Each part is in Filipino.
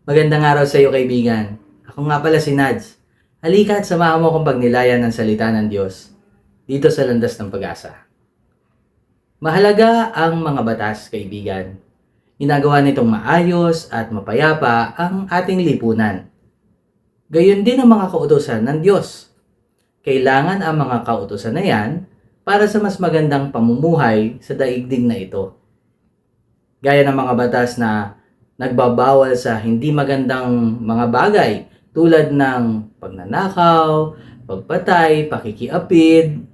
Magandang araw sa iyo kaibigan. Ako nga pala si Nads. Halika at samahan mo akong pagnilayan ng salita ng Diyos dito sa landas ng pag-asa. Mahalaga ang mga batas, kaibigan. Ginagawa nitong maayos at mapayapa ang ating lipunan. Gayon din ang mga kautosan ng Diyos. Kailangan ang mga kautosan na yan para sa mas magandang pamumuhay sa daigdig na ito. Gaya ng mga batas na nagbabawal sa hindi magandang mga bagay tulad ng pagnanakaw, pagpatay, pakikiapid,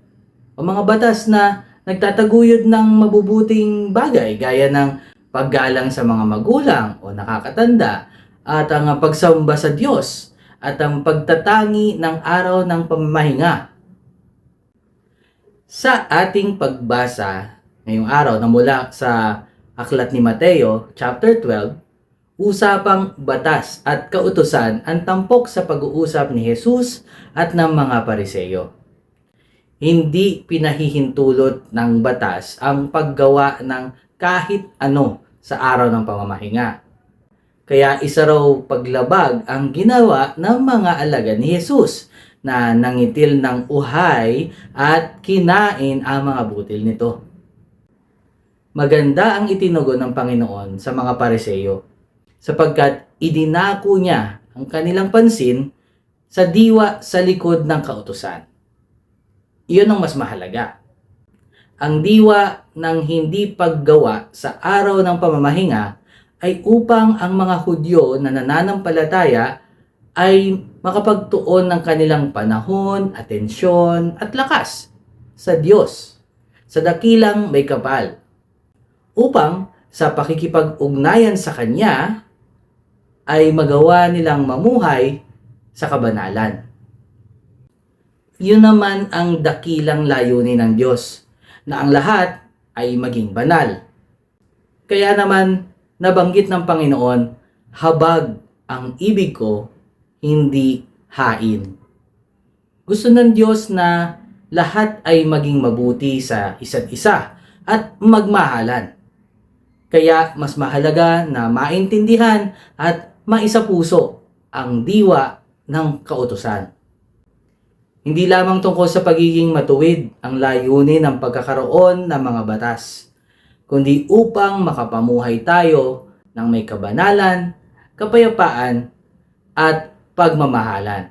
o mga batas na nagtataguyod ng mabubuting bagay gaya ng paggalang sa mga magulang o nakakatanda at ang pagsamba sa Diyos at ang pagtatangi ng araw ng pamamahinga. Sa ating pagbasa ngayong araw na mula sa Aklat ni Mateo, chapter 12, usapang batas at kautusan ang tampok sa pag-uusap ni Jesus at ng mga pariseyo. Hindi pinahihintulot ng batas ang paggawa ng kahit ano sa araw ng pamamahinga. Kaya isa raw paglabag ang ginawa ng mga alagad ni Jesus na nangitil ng uhay at kinain ang mga butil nito. Maganda ang itinugon ng Panginoon sa mga pariseyo sapagkat idinako niya ang kanilang pansin sa diwa sa likod ng kautusan. Iyon ang mas mahalaga. Ang diwa ng hindi paggawa sa araw ng pamamahinga ay upang ang mga Hudyo na nananampalataya ay makapagtuon ng kanilang panahon, atensyon at lakas sa Diyos, sa dakilang may kapal, upang sa pakikipag-ugnayan sa Kanya ay magawa nilang mamuhay sa kabanalan. Yun naman ang dakilang layunin ng Diyos, na ang lahat ay maging banal. Kaya naman, nabanggit ng Panginoon, habag ang ibig ko, hindi hain. Gusto ng Diyos na lahat ay maging mabuti sa isa't isa at magmahalan. Kaya mas mahalaga na maintindihan at maisapuso ang diwa ng kautusan. Hindi lamang tungkol sa pagiging matuwid ang layunin ng pagkakaroon ng mga batas, kundi upang makapamuhay tayo ng may kabanalan, kapayapaan, at pagmamahalan.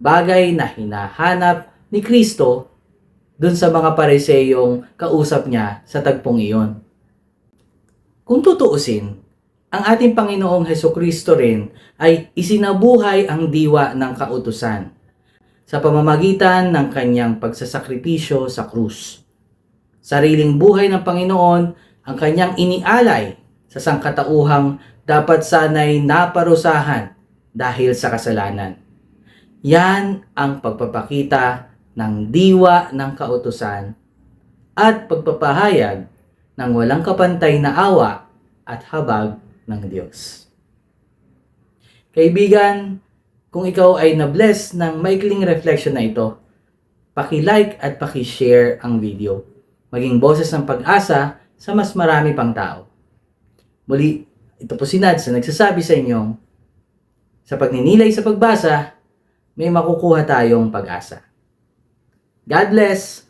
Bagay na hinahanap ni Kristo dun sa mga pariseyong kausap niya sa tagpong iyon. Kung tutuusin, ang ating Panginoong Heso Kristo rin ay isinabuhay ang diwa ng kautusan sa pamamagitan ng kanyang pagsasakripisyo sa krus. Sariling buhay ng Panginoon ang kanyang inialay sa sangkatauhang dapat sanay naparusahan dahil sa kasalanan. Yan ang pagpapakita ng diwa ng kautusan at pagpapahayag ng walang kapantay na awa at habag ng Diyos. Kaibigan, kung ikaw ay na-bless ng maikling reflection na ito, paki-like at paki-share ang video. Maging boses ng pag-asa sa mas marami pang tao. Muli, ito po si Nads na nagsasabi sa inyong, sa pagninilay sa pagbasa, may makukuha tayong pag-asa. God bless!